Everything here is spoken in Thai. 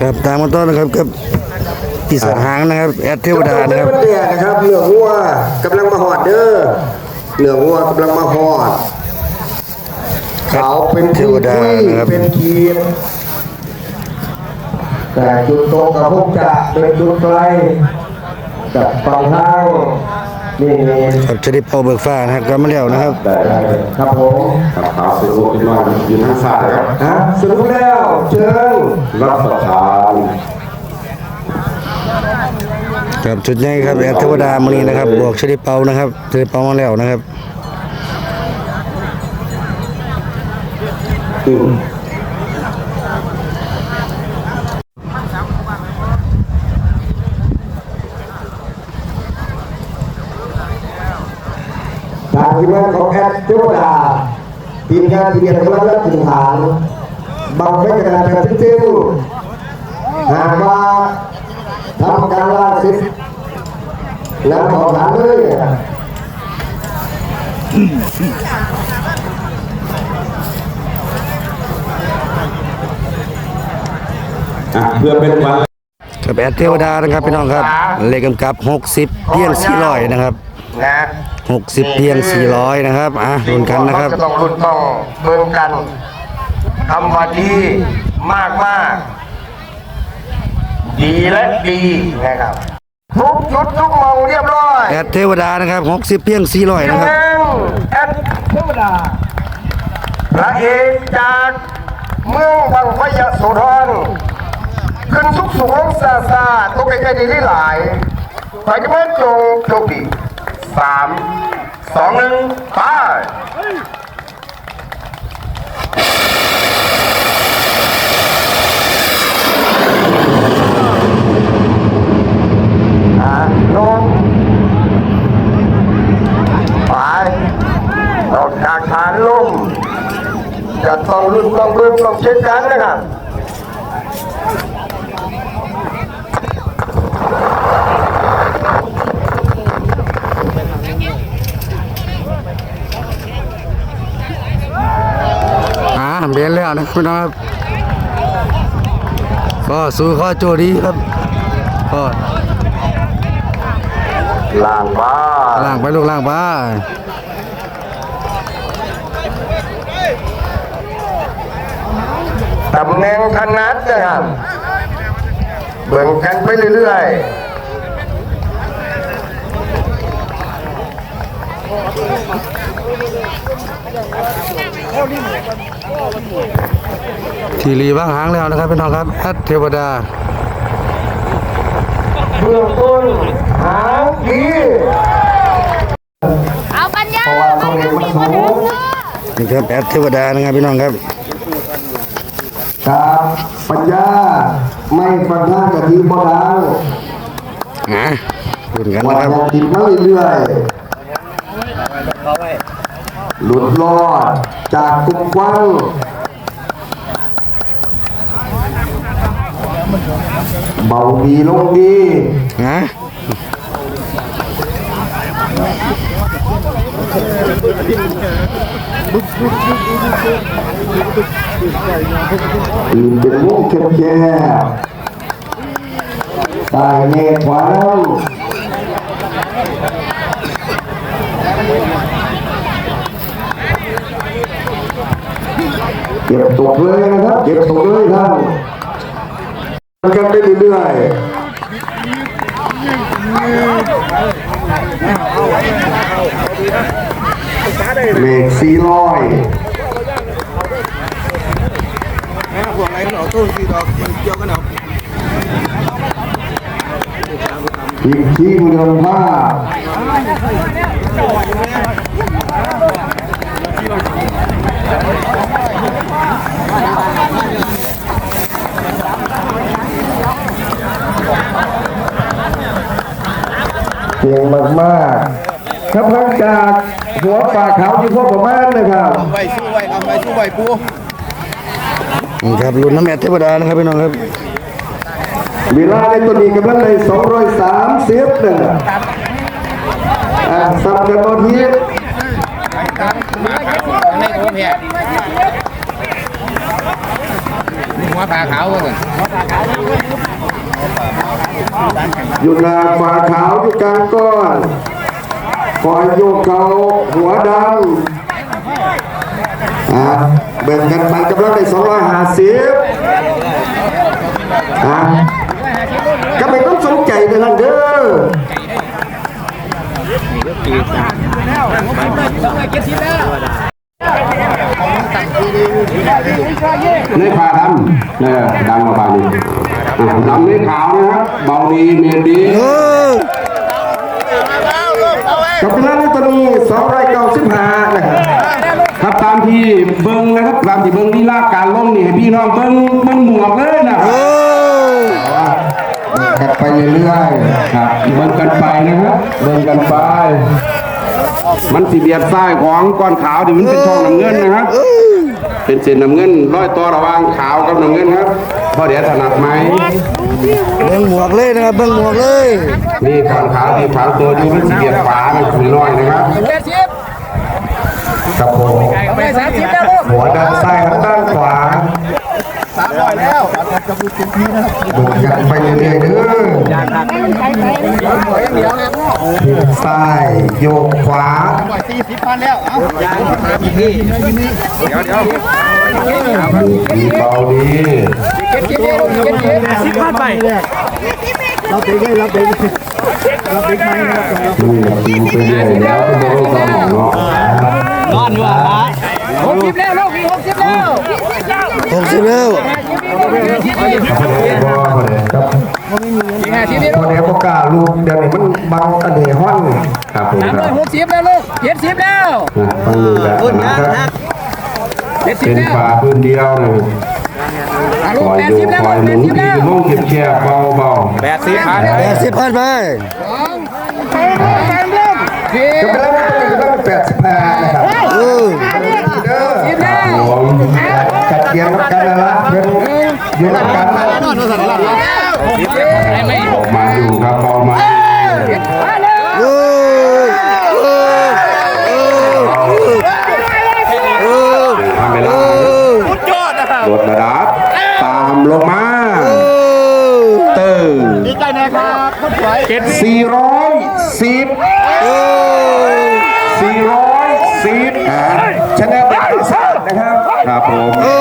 ครับตามมาต้นนะครับกับปีศาจหางนะครับแอดเทวดานะครับเดือนะครับเหลืองวัวกำลังมาหอดเด้อเหลืองวัวกำลังมาหอดขาวเป็นเทวดานะครับเป็นขีดแต่จุดตรงกับพวกจะเป็นจุดไกลกับฝั่งทางนี่ ครับจะได้เป่าเบิกฟ้านะครับก็มาแล้วนะครับ ได้ได้ครับผมครับขาวสรุปเป็นว่าอยู่ทางซ้ายครับฮะสรุปแล้วเชิญรับประทานครับจุดใหญ่ครับแอดเทวดามือนี้นะครับ บวกชะได้เป่านะครับชะได้เป่ามาแล้วนะครับ อืม ทางทีมงานของแอดเทวดาทีมงานที่เรียนกำลังรับถึงฐานบังไว้กระดาษแบบซึ้งๆหากว่าทำการล่าสิทธิ์แล้วขอถามเลยอะเพื่อเป็นวันครับแอดเทวดานะครับพี่น้องครับ เลขกำกับ 60เพียง400นะครับ นะ60เพียง400นะครับอะรุนกันนะครับ จะต้องรุ่นต้องเบิ่งกันคำว่าดีมากมากดีและดีนะครับทุกจุดทุกมองเรียบร้อยแอดเทวดานะครับ60เพียง400นะครับแม่งแอดเทวดาพระเอกจากเมืองบางพยโสธรขึ้นสุกสูงซาซาตัวใกล้ๆดีที่หลายไปจะไม่จงโชคดี สามสองหนึ่งไปอ่าลงไปออกจากฐานลงจะต้องรุ่นต้องรุ่นต้องเช็คกันนะครับ อ่าเรียนแล้วนะครับพี่น้องครับก็สู้ข้อโจดีครับก็ล่างบ้าล่างไปลูกล่างไปตำแหน่งถนัดนะครับเบิ่งกันไปเรื่อยๆ ทีรีบ้างหางแล้วนะครับพี่น้องครับแอดเทวดาเบื้องต้นหางดีเอาปัญญาเพราะว่าต้องเรียนมันสูงนี่ครับแอดเทวดานะครับพี่น้องครับครับปัญญาไม่ฟังท่ากะทิบ่ดังอะรุนกันวันนะครับยังติดมาเรื่อยๆหลุดรอด จากกลุ่มกว้างเบาดีลงดีนะตื่นเป็นวงแคบแคบตายแน่ขวาแล้ เก็บตกเลยนะครับ เก็บตกเลยท่านกันไปเรื่อยเลขสี่ร้อยอีกที่เมืองผ้าเก่งมา กๆครับพักจากหัวปากขาวที่พวกประมาณนะครับไปสู้ไว้ทำไปสู้ไว้ปูนี่ครับรุ่นน้ำแอดเทวดานะครับพี่น้องครับเวลาในตัวนี้กำลังใน230นึงอ่าสับกันบนทีในโอเพียหัวปลาขาวก่อน อยู่หน้าฝาขาวอยู่กลางก้อนคอยโยกเขาหัวดำอะแบ่งกันไปกำลังได้สองร้อยห้าสิบอะก็ไม่ต้องสนใจเลยนะเด้อในผ่าดำเนี่ยดำมาผ่านี้ ดำในขาวนะครับเบาดีเมนดีโอ้กับเวลาในตัวนี้สองร้อยเก้าสิบห้านะครับครับตามที่เบิ้งนะครับตามที่เบิ้งที่ลากการลงนี่ให้พี่น้องเบิ้งเบิ้งหมวกเลยนะคโอ้รับกันไปเรื่อยครับเบิ้งกันไปนะครับเบิ้งกันไป มันสีเบียดซ้ายของก้อนขาวดิมันเป็นช่องน้ำเงินนะครับ เป็นเส้นน้ำเงินร้อยตัวระหว่างขาวกับน้ำเงินครับพอเดี๋ยวถนัดไหมเบิ่งหมวกเลยนะครับเบิ่งหมวกเลยนี่ก้อนขาวที่ฝังตัวอยู่มันสีเบียดฝามันคือน้อยนะครับแปดสิบๆกับผมไปสามสิบแล้วลูกหัวด้านซ้ายกับด้านขวาสามร้อยแล้ว ดูกันไปเรื่อยๆเด้อเดี๋ยวซ้ายโยกขวาสี่สิบพันแล้วเอาเดี๋ยวเดี๋ยวดีเบาดีเก็บเก็บเก็บเก็บสิบพันไปนี่ดูไปเรื่อยแล้วก็โดนสมองเนาะหกสิบแล้วลูกหกสิบแล้วหกสิบแล้ว ครับอีกห้าสิบนี่ลูกเดี๋ยวประกล้าลูกเดี๋ยวนี้มันบังอันเดห้อนครับผมสามคร้รัอยบหกสิบแล้วลูกเจ็ดสิบแล้วอะฟังดูแบบนะครับเจ็ดสิเป็บนแล้วฝาพื้นเดียวนะลูคอยดโยสิกบแล้วคอยหแปมุนสิบดีแล้วลงเก็บแช่เบาเบาแปดสิบพันแปดสิบพันไปสิบก็เป็นแล้วมัน อยู่นักกันนะไม่ออกมาอยู่ครับเบามาโอ้โอ้โอ้ทำเวลาจอดนะครับลดระดับตามลงมาเติมดีใจนะครับคนสวยเจ็ดสี่ร้อยสิบสี่ร้อยสิบชนะเป็นที่สามนะครับครับผม